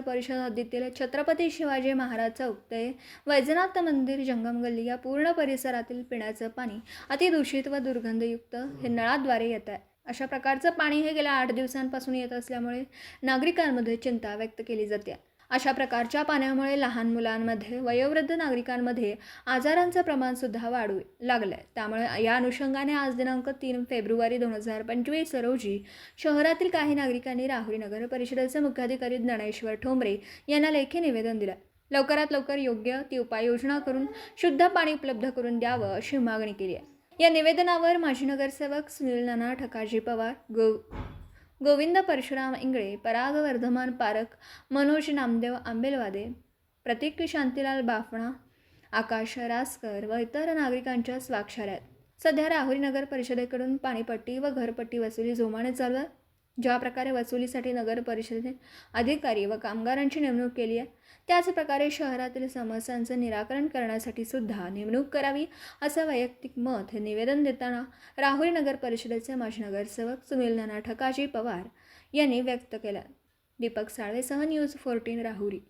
परिषद हद्दीतील छत्रपती शिवाजी महाराज चौक ते वैजनाथ मंदिर जंगम गल्ली या पूर्ण परिसरातील पिण्याचं पाणी अतिदूषित व दुर्गंधयुक्त हे नळाद्वारे येत आहे. अशा प्रकारचं पाणी हे गेल्या आठ दिवसांपासून येत असल्यामुळे नागरिकांमध्ये चिंता व्यक्त केली जाते. अशा प्रकारच्या पाण्यामुळे लहान मुलांमध्ये वयोवृद्ध नागरिकांमध्ये आजारांचं प्रमाणसुद्धा वाढू लागलं आहे त्यामुळे या अनुषंगाने आज दिनांक तीन फेब्रुवारी दोन हजार पंचवीस रोजी शहरातील काही नागरिकांनी राहुरी नगर परिषदेचे मुख्याधिकारी ज्ञानेश्वर ठोंबरे यांना लेखी निवेदन दिलं. लवकरात लवकर योग्य ती उपाययोजना करून शुद्ध पाणी उपलब्ध करून द्यावं अशी मागणी केली आहे. या निवेदनावर माजी नगरसेवक सुनील नाना ठकाजी पवार गो गोविंद परशुराम इंगळे पराग वर्धमान पारख मनोज नामदेव आंबेलवादे प्रतीक शांतीलाल बाफणा आकाश रासकर व इतर नागरिकांच्या स्वाक्षऱ्यात. सध्या राहुरी नगर परिषदेकडून पाणीपट्टी व घरपट्टी वसुली जोमाने चालू आहे. ज्या प्रकारे वसुलीसाठी नगर परिषदेने अधिकारी व कामगारांची नेमणूक केली आहे त्याच प्रकारे शहरातील समस्यांचं निराकरण करण्यासाठी सुद्धा नेमणूक करावी असं वैयक्तिक मत हे निवेदन देताना राहुरी नगर परिषदेचे माजी नगरसेवक सुनील नाना ठकाजी पवार यांनी व्यक्त केलं. दीपक साळवेसह न्यूज फोर्टीन राहुरी.